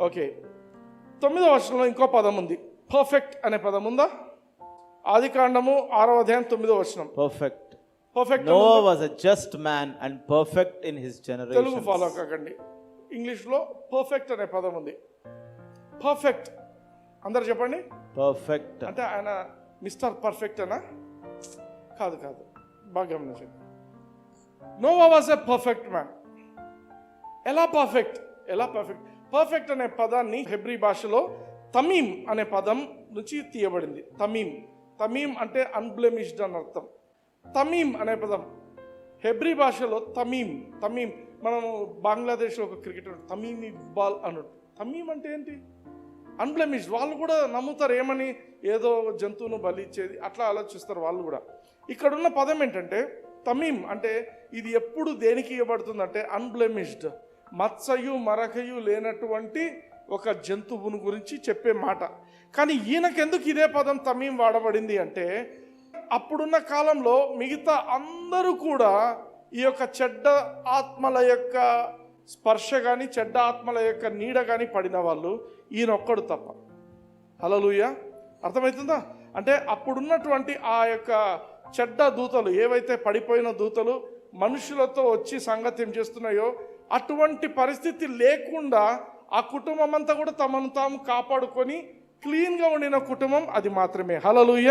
Okay. తొమ్మిదో వర్షంలో ఇంకో పదం ఉంది. పర్ఫెక్ట్ అనే పదం ఉందా? ఆది కాండము ఆరో అధ్యాయం తొమ్మిదో వచనం. Perfect. Perfect Noah was a just man and perfect in his Telugu generation. Follow కాకండి. ఇంగ్లీష్లో పర్ఫెక్ట్ అనే పదం ఉంది. పర్ఫెక్ట్ అందరు చెప్పండి. Perfect. అంటే ఆయన మిస్టర్ పర్ఫెక్ట్ అనా? కాదు కాదు. బాగా గమనించండి. Noah was a perfect man ఎలా పర్ఫెక్ట్ ఎలా పర్ఫెక్ట్ పర్ఫెక్ట్ అనే పదాన్ని హెబ్రీ భాషలో తమీం అనే పదం నుంచి తీయబడింది. తమీం. తమీం అంటే అన్బ్లెమిష్డ్ అని అర్థం. తమీం అనే పదం హెబ్రీ భాషలో తమీం. తమీం. మనము బంగ్లాదేశ్లో ఒక క్రికెటర్ తమీమ్ ఇక్బాల్ అన్నట్టు. తమీం అంటే ఏంటి? అన్బ్లెమిష్డ్ వాళ్ళు కూడా నమ్ముతారు ఏమని? ఏదో జంతువును బలి ఇచ్చేది. అట్లా ఆలోచిస్తారు వాళ్ళు కూడా. ఇక్కడ ఉన్న పదం ఏంటంటే తమీం అంటే ఇది ఎప్పుడు దేనికి ఇవ్వబడుతుందంటే అన్బ్లెమిష్డ్ మత్సయు మరకయు లేనటువంటి ఒక జంతువును గురించి చెప్పే మాట. కానీ ఈయనకెందుకు ఇదే పదం తమీం వాడబడింది అంటే అప్పుడున్న కాలంలో మిగతా అందరూ కూడా ఈ యొక్క చెడ్డ ఆత్మల యొక్క స్పర్శ కానీ చెడ్డ ఆత్మల యొక్క నీడ కానీ పడిన వాళ్ళు ఈయన ఒక్కడు తప్ప. హలలుయ అర్థమవుతుందా? అంటే అప్పుడున్నటువంటి ఆ యొక్క చెడ్డ దూతలు ఏవైతే పడిపోయిన దూతలు మనుషులతో వచ్చి సంగత్యం చేస్తున్నాయో అటువంటి పరిస్థితి లేకుండా ఆ కుటుంబం అంతా కూడా తమను తాము కాపాడుకొని క్లీన్గా ఉండిన కుటుంబం అది మాత్రమే. Hallelujah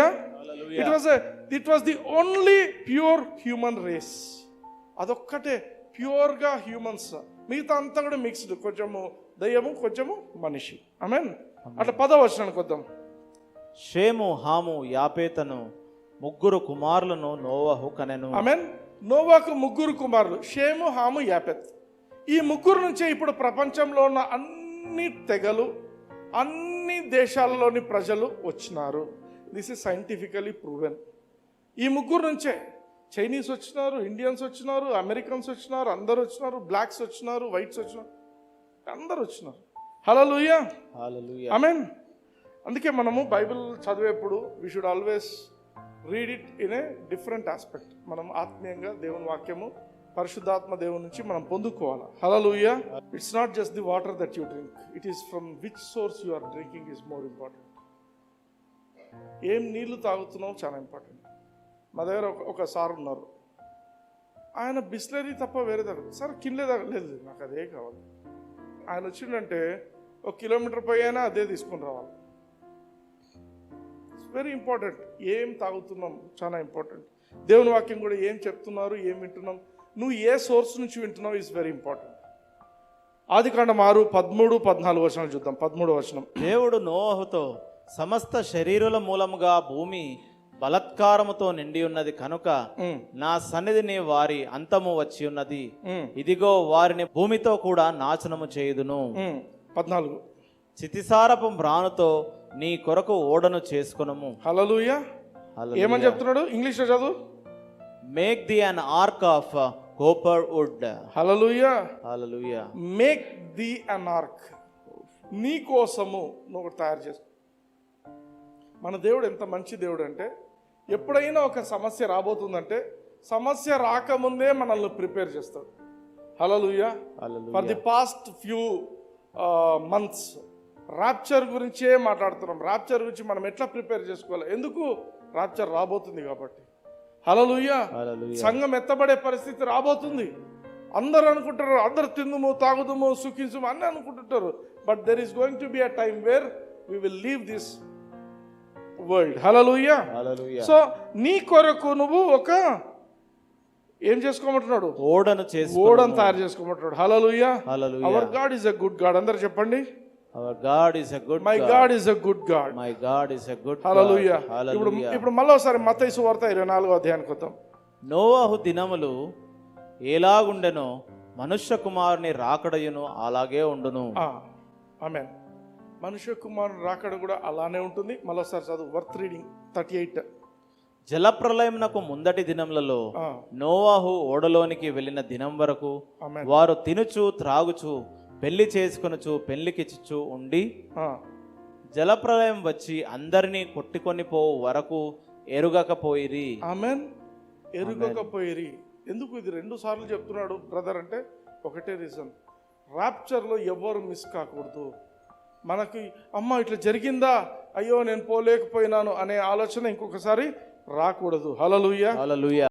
it was it was the only pure human race అదొక్కటే ప్యూర్గా హ్యూమన్స్. మిగతా అంతా కూడా మిక్స్డ్. కొంచెము దయ్యము కొంచెము మనిషి. మీన్ అట్లా పదవచనానికి వద్దాం. షేము హాము యాపేతను ముగ్గురు కుమారులను నోవహు కనెను. మీన్ నోవాకు ముగ్గురు కుమారులు. షేము హాము యాపెత్. ఈ ముగ్గురు నుంచే ఇప్పుడు ప్రపంచంలో ఉన్న అన్ని తెగలు అన్ని దేశాలలోని ప్రజలు వచ్చినారు. దిస్ ఇస్ సైంటిఫికలీ ప్రూవెన్ ఈ ముగ్గురు నుంచే చైనీస్ వచ్చినారు ఇండియన్స్ వచ్చినారు అమెరికన్స్ వచ్చినారు అందరు వచ్చినారు బ్లాక్స్ వచ్చినారు వైట్స్ వచ్చినారు అందరు వచ్చినారు. హలో లూయా హల్లెలూయా మీన్ అందుకే మనము బైబిల్ చదివేప్పుడు we should always read it in a different aspect మనం ఆత్మీయంగా దేవుని వాక్యము పరిశుద్ధాత్మ దేవుని నుంచి మనం పొందుకోవాలి? Hallelujah it's not just the water that you drink it is from which source you are drinking is more important ఏం నీళ్ళు తాగుతున్నావు చాలా ఇంపార్టెంట్ మా దగ్గర ఒక ఒక సార్ ఉన్నారు. ఆయన బిస్లరీ తప్ప వేరే తాగదు సార్ కిన్లే తాగలేదు నాకు అదే కావాలి. ఆయన వచ్చిండంటే ఒక కిలోమీటర్ పోయినా అదే తీసుకుని రావాలి. ఇట్స్ వెరీ ఇంపార్టెంట్ ఏం తాగుతున్నాం చాలా ఇంపార్టెంట్ దేవుని వాక్యం కూడా ఏం చెప్తున్నారు ఏం వింటున్నాం నువ్వు ఏ సోర్స్ నుంచి వింటున్నావు ఇస్ వెరీ ఇంపార్టెంట్ ఆది కాండం ఆరు పదమూడు పద్నాలుగు వచనాలు చూద్దాం. పదమూడు వచనం. దేవుడు నోవహుతో సమస్త శరీరుల మూలముగా భూమి బలత్కారముతో నిండి ఉన్నది కనుక నా సన్నిధిని వారి అంతము వచ్చి ఉన్నది. ఇదిగో వారిని భూమితో కూడా నాశనము చేయుదును. పద్నాలుగు. చితిసారపు మ్రానుతో నీ కొరకు ఓడను చేసుకొనుము. హలలుయ ఏమని చెప్తున్నాడు? ఇంగ్లీష్లో చదువు. Make the an ark of gopher wood hallelujah hallelujah make the an ark నీ కోసము నువ్వు ఒకటి తయారు చేసుకో మన దేవుడు ఎంత మంచి దేవుడు అంటే ఎప్పుడైనా ఒక సమస్య రాబోతుందంటే సమస్య రాకముందే మనల్ని ప్రిపేర్ చేస్తాడు. Hallelujah for the past few months rapture గురించే మాట్లాడుతున్నాం. రాప్చర్ గురించి మనం ఎట్లా ప్రిపేర్ చేసుకోవాలి? ఎందుకు? రాప్చర్ రాబోతుంది కాబట్టి. హల్లెలూయా. సంఘం ఎత్తబడే పరిస్థితి రాబోతుంది. అందరూ అనుకుంటారు అందరు తిందుము తాగుదుము సుఖించుము అన్నీ అనుకుంటుంటారు. But there is going to be a time where we will leave this world hallelujah hallelujah. So నీ కొరకు నువ్వు ఒక ఏం చేసుకోమంటున్నాడు? ఓడను చేసి ఓడని తయారు చేసుకోమంటున్నాడు. Hallelujah hallelujah. Our God is a good God అందరు చెప్పండి. Our God is a good my God is a good God my God is a good ఇప్పుడు హల్లెలూయా ఇప్పుడు మళ్ళీ ఒకసారి మత్తయి సువార్త ఇరవై నాలుగో అధ్యాయానికి వద్దాం నోవాహు దినములు ఎలాగుండెనో మనుష్య కుమారుని రాకడయును అలాగే ఉండును. ఆమె మనుష్య కుమారుడు రాకడ కూడా అలానే ఉంటుంది. మళ్ళీసారి చదువు వర్త్ రీడింగ్ థర్టీ ఎయిట్. జలప్రలయమునకు ముందటి దినములలో నోవాహు ఓడలోనికి వెళ్ళిన దినం వరకు వారు తినుచు త్రాగుచు పెళ్ళి చేసుకొనుచు పెళ్ళికిచ్చుచు ఉండి జలప్రలయం వచ్చి అందరినీ కొట్టుకొని పోవు వరకు ఎరుగకపోయిరి. ఆమెన్. ఎరుగకపోయిరి. ఎందుకు ఇది రెండు సార్లు చెప్తున్నాడు బ్రదర్ అంటే ఒకటే రీజన్. ర్యాప్చర్లో ఎవరు మిస్ కాకూడదు. మనకి అమ్మ ఇట్లా జరిగిందా? అయ్యో నేను పోలేకపోయినాను అనే ఆలోచన ఇంకొకసారి రాకూడదు. Hallelujah hallelujah.